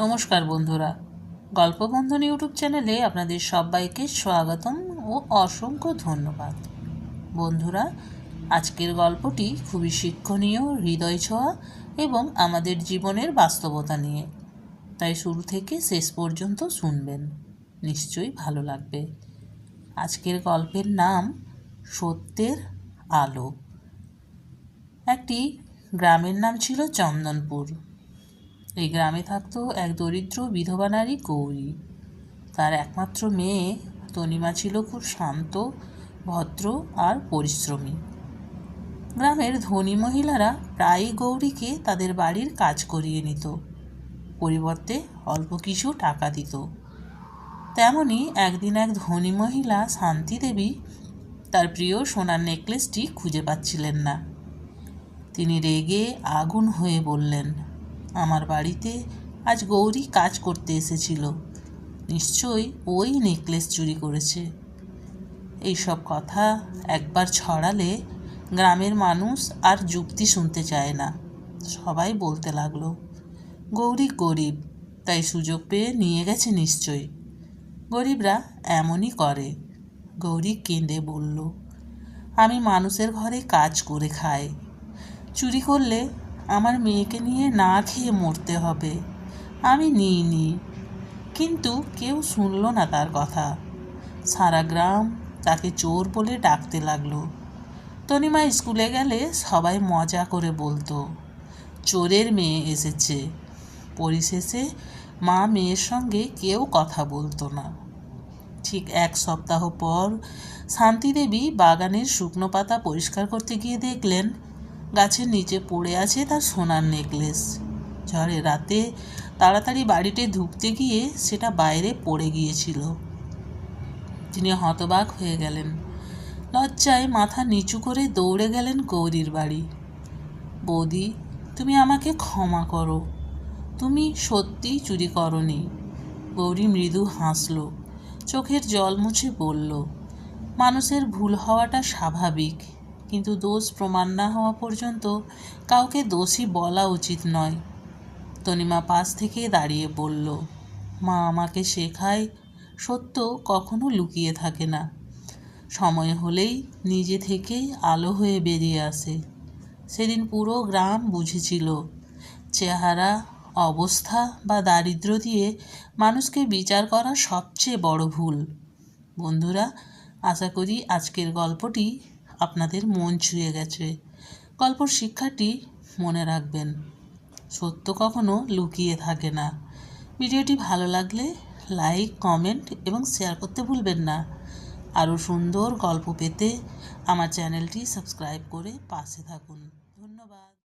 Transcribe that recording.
নমস্কার বন্ধুরা। গল্পবন্ধন ইউটিউব চ্যানেলে আপনাদের সবাইকে স্বাগতম ও অসংখ্য ধন্যবাদ। বন্ধুরা, আজকের গল্পটি খুবই শিক্ষণীয়, হৃদয় ছোঁয়া এবং আমাদের জীবনের বাস্তবতা নিয়ে। তাই শুরু থেকে শেষ পর্যন্ত শুনবেন। নিশ্চয়ই ভালো লাগবে। আজকের গল্পের নাম সত্যের আলো। একটি গ্রামের নাম ছিল চন্দনপুর। এই গ্রামে থাকতো এক দরিদ্র বিধবা নারী গৌরী। তার একমাত্র মেয়ে তনিমা ছিল খুব শান্ত, ভদ্র আর পরিশ্রমী। গ্রামের ধনী মহিলারা প্রায়ই গৌরীকে তাদের বাড়ির কাজ করিয়ে নিত, পরিবর্তে অল্প কিছু টাকা দিত। তেমনি একদিন এক ধনী মহিলা শান্তি দেবী তার প্রিয় সোনার নেকলেসটি খুঁজে পাচ্ছিলেন না। তিনি রেগে আগুন হয়ে বললেন আমার বাড়িতে আজ গৌরী কাজ করতে এসেছিল। নিশ্চয়ই ওই নেকলেস চুরি করেছে। এইসব কথা একবার ছড়ালে গ্রামের মানুষ আর যুক্তি শুনতে চায় না। সবাই বলতে লাগল, গৌরী গরিব, তাই সুযোগ পেয়ে নিয়ে গেছে নিশ্চয়ই। গরিবরা এমনই করে। গৌরী কেঁদে বলল, আমি মানুষের ঘরে কাজ করে খাই। চুরি করলে আমার মেয়েকে নিয়ে না খেয়ে মরতে হবে। আমি নিইনি। কিন্তু কেউ শুনল না তার কথা। সারা গ্রাম তাকে চোর বলে ডাকতে লাগল। তনিমা স্কুলে গেলে সবাই মজা করে বলতো, চোরের মেয়ে এসেছে। পরিশেষে মা মেয়ের সঙ্গে কেউ কথা বলতো না। ঠিক এক সপ্তাহ পর শান্তিদেবী বাগানের শুকনো পাতা পরিষ্কার করতে গিয়ে দেখলেন গাছের নিচে পড়ে আছে তার সোনার নেকলেস। ঝড়ে রাতে তাড়াতাড়ি বাড়িতে ঢুকতে গিয়ে সেটা বাইরে পড়ে গিয়েছিল। তিনি হতবাক হয়ে গেলেন। লজ্জায় মাথা নিচু করে দৌড়ে গেলেন গৌরীর বাড়ি। বৌদি, তুমি আমাকে ক্ষমা করো। তুমি সত্যিই চুরি করনি। গৌরী মৃদু হাসল। চোখের জল মুছে বলল, মানুষের ভুল হওয়াটা স্বাভাবিক। কিন্তু দোষ প্রমাণ না হওয়া পর্যন্ত কাউকে দোষী বলা উচিত নয়। তনিমা পাশ থেকে দাঁড়িয়ে বলল, মা আমাকে শেখায়, সত্য কখনো লুকিয়ে থাকে না। সময় হলেই নিজে থেকেই আলো হয়ে বেরিয়ে আসে। সেদিন পুরো গ্রাম বুঝেছিল, চেহারা, অবস্থা বা দারিদ্র দিয়ে মানুষকে বিচার করা সবচেয়ে বড় ভুল। বন্ধুরা, আশা করি আজকের গল্পটি আপনাদের মন ছুঁয়ে গেছে। গল্পর শিক্ষাটি মনে রাখবেন, সত্য কখনো লুকিয়ে থাকে না। ভিডিওটি ভালো লাগলে লাইক, কমেন্ট এবং শেয়ার করতে ভুলবেন না। আরও সুন্দর গল্প পেতে আমার চ্যানেলটি সাবস্ক্রাইব করে পাশে থাকুন।